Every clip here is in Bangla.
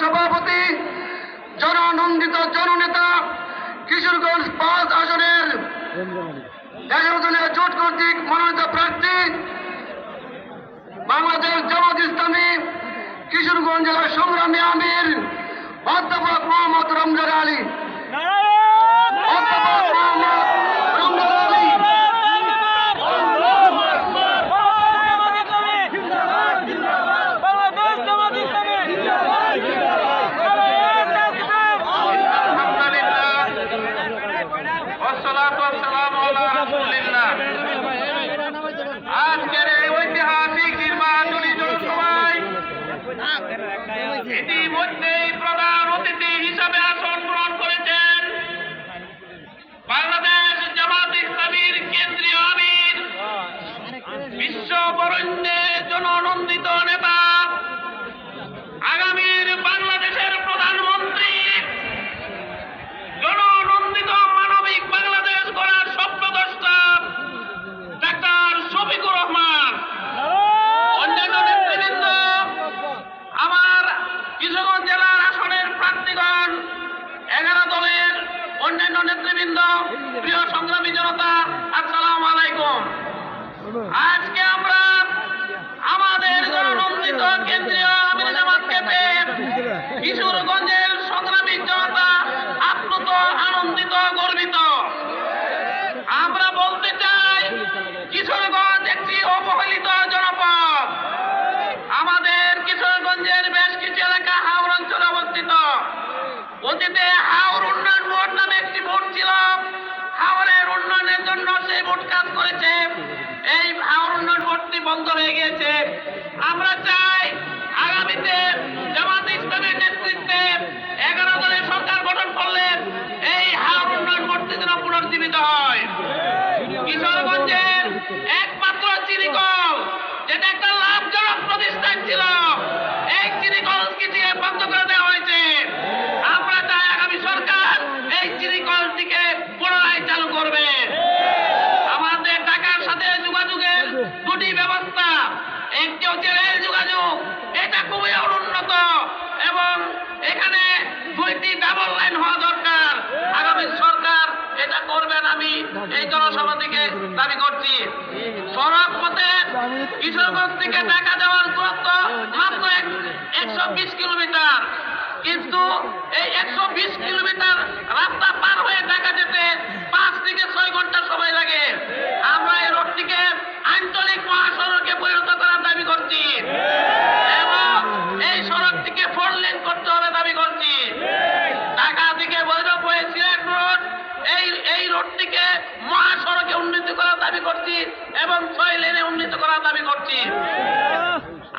সভাপতি জননন্দিত জননেতা কিশোরগঞ্জ পাঁচ আসনের এগারো দলীয় জোট কর্তৃক মনোনীত প্রার্থী বাংলাদেশ জামাত ইসলামী কিশোরগঞ্জ জেলার সংগ্রামী আমির অধ্যাপক মোহাম্মদ রমজান আলী। অধ্যাপক মোহাম্মদ ইতিমধ্যেই নেতৃবৃন্দ প্রিয় সংগ্রামী জনতা, আসসালাম আলাইকুম। আজকে আমরা আমাদের জননন্দিত কেন্দ্রীয় আমির জামাতকে পেয়ে কিশোরগঞ্জের সংগ্রামী জনতা আপ্লুত, আনন্দিত, গর্বিত। আমরা বলতে চাই কিশোরগঞ্জ আমরা চাই আগামীতে জামাত ইসলামের নেতৃত্বে এগারো দলের সরকার গঠন করলে এই হাওর উন্নয়ন বোর্ডটি যেন পুনর্জীবিত হয়। কিশোরগঞ্জের একমাত্র চিনিকল যেটা একটা লাভজনক প্রতিষ্ঠান ছিল এই চিনিকল কিটিয়ে বন্ধ করে দেওয়া হয়েছে আমরা চাই আগামী সরকার এই চিনিকলটিকে পুনরায় চালু করবে আমাদের ঢাকার সাথে যোগাযোগের দুটি ব্যবস্থা একটি হচ্ছে রেল যোগাযোগ এটা খুবই অনুন্নত এবং এখানে দুইটি ডাবল লাইন হওয়া দরকার আগামী সরকার এটা করবেন আমি এই জনসভা থেকে দাবি করছি সড়ক পথে কিশোরগঞ্জ থেকে ঢাকা যাওয়ার দূরত্ব মাত্র একশো বিশ কিলোমিটার। কিন্তু এই একশো বিশ কিলোমিটার রাস্তা পার হয়ে ঢাকা যেতে পাঁচ থেকে ছয় ঘণ্টা সময় লাগে আমরা এই রোডটিকে আঞ্চলিক মহাসড়কে পরিণত করার দাবি করছি এবং এই সড়কটিকে ফোর লেন করতে হবে দাবি করছি ঢাকা থেকে বৈরব হয়ে সিলেট রোড এই এই রোডটিকে মহাসড়কে উন্নীত করার দাবি করছি এবং ছয় লেনে উন্নীত করার দাবি করছি।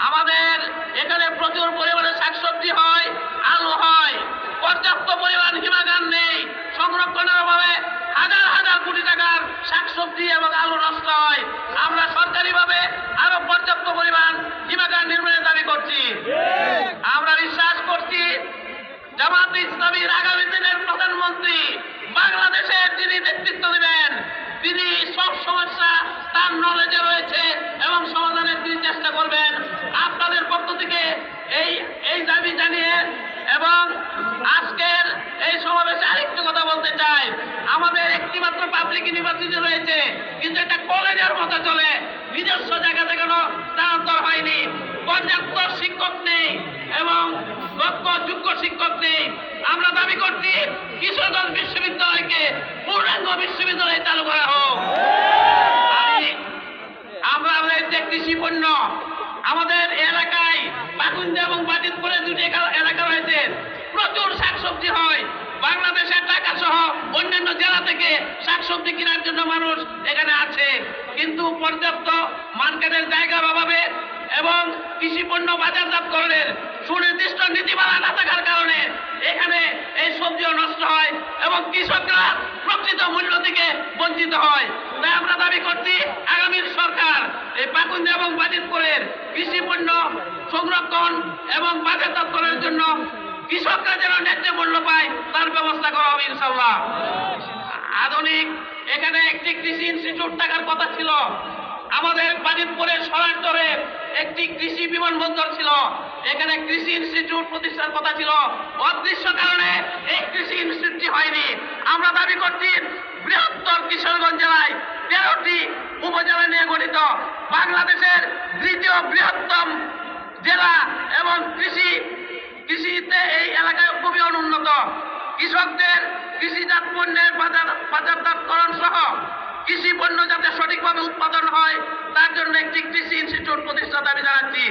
আমাদের এখানে প্রচুর পরিমাণে শাকসবজি হয়, আলু হয়, পর্যাপ্ত পরিমাণ হিমাগার নেই। সংরক্ষণের অভাবে হাজার হাজার কোটি টাকার শাকসবজি এবং আলু নষ্ট হয় আমরা সরকারিভাবে আরও পর্যাপ্ত পরিমাণ হিমাগার নির্মাণের দাবি করছি আমরা বিশ্বাস করছি জামাত ইসলামীর আগামী দিনের প্রধানমন্ত্রী বাংলাদেশের যিনি নেতৃত্ব দেবেন তিনি সব সমস্যা তার নলেজে রয়েছে এবং সমাধানের তিনি চেষ্টা করবেন আপনাদের পক্ষ থেকে এই এই দাবি জানিয়ে এবং আজকের এই সমাবেশে আরেকটু কথা বলতে চাই। আমাদের একটি মাত্র পাবলিক ইউনিভার্সিটি রয়েছে, কিন্তু এটা কলেজের মতো চলে। নিজস্ব জায়গা থেকে কোনো স্থানান্তর হয়নি। পর্যাপ্ত শিক্ষক নেই এবং দক্ষ, যোগ্য শিক্ষক নেই। আমরা দাবি করছি, কিশোরগঞ্জ বিশ্ববিদ্যালয়কে পূর্ণাঙ্গ বিশ্ববিদ্যালয় চালু করা হোক আমি আমরা রয়েছে কৃষি পণ্য আমাদের এলাকায় বাগুন্দা এবং বাজিতপুরে দুটি একা- এলাকা রয়েছে প্রচুর শাকসবজি হয় বাংলাদেশের ঢাকা সহ অন্যান্য জেলা থেকে শাকসবজি কেনার জন্য মানুষ এখানে আছে। কিন্তু পর্যাপ্ত মার্কেটের জায়গার অভাবে এবং কৃষি পণ্য বাজারজাতকরণের সুনির্দিষ্ট নীতিমালা না থাকার কারণে এখানে এই সবজিও নষ্ট হয় এবং কৃষকরা প্রকৃত মূল্য থেকে বঞ্চিত হয়। তাই আমরা দাবি করছি আগামীর সরকার এই পাকুন্দ এবং বাজিতপুরের কৃষি পণ্য সংরক্ষণ এবং বাজারজাতকরণের জন্য কৃষকরা যেন ন্যায্য মূল্য পায়, তার ব্যবস্থা করা হবে ইনশাল্লাহ আধুনিক, এখানে একটি কৃষি ইনস্টিটিউট থাকার কথা ছিল। আমাদের বাজিতপুরের সরান্তরে একটি কৃষি বিমানবন্দর ছিল। এখানে কৃষি ইনস্টিটিউট প্রতিষ্ঠার কথা ছিল। অদৃশ্য কারণে এই কৃষি ইনস্টিটিউটটি হয়নি। আমরা দাবি করছি, বৃহত্তর কিশোরগঞ্জ জেলায় তেরোটি উপজেলা নিয়ে গঠিত। বাংলাদেশের দ্বিতীয় বৃহত্তম জেলা এবং কৃষি, কৃষিতে এই এলাকায় খুবই অনুন্নত। কৃষকদের কৃষিজাত পণ্যের বাজার বাজারজাতকরণ সহ কৃষি পণ্য যাতে সঠিকভাবে উৎপাদন হয়, তার জন্য একটি কৃষি ইনস্টিটিউট প্রতিষ্ঠা দাবি জানাচ্ছি।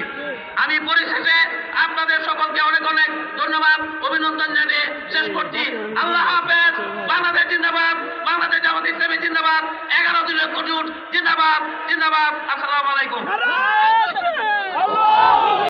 আমি পরিশেষে আপনাদের সকলকে অনেক অনেক ধন্যবাদ, অভিনন্দন জানিয়ে শেষ করছি। আল্লাহ হাফেজ, বাংলাদেশ জিন্দাবাদ, বাংলাদেশ জামাত ইসলামী জিন্দাবাদ, এগারো দিনের কঠোর জিন্দাবাদ জিন্দাবাদ। আসসালামু আলাইকুম।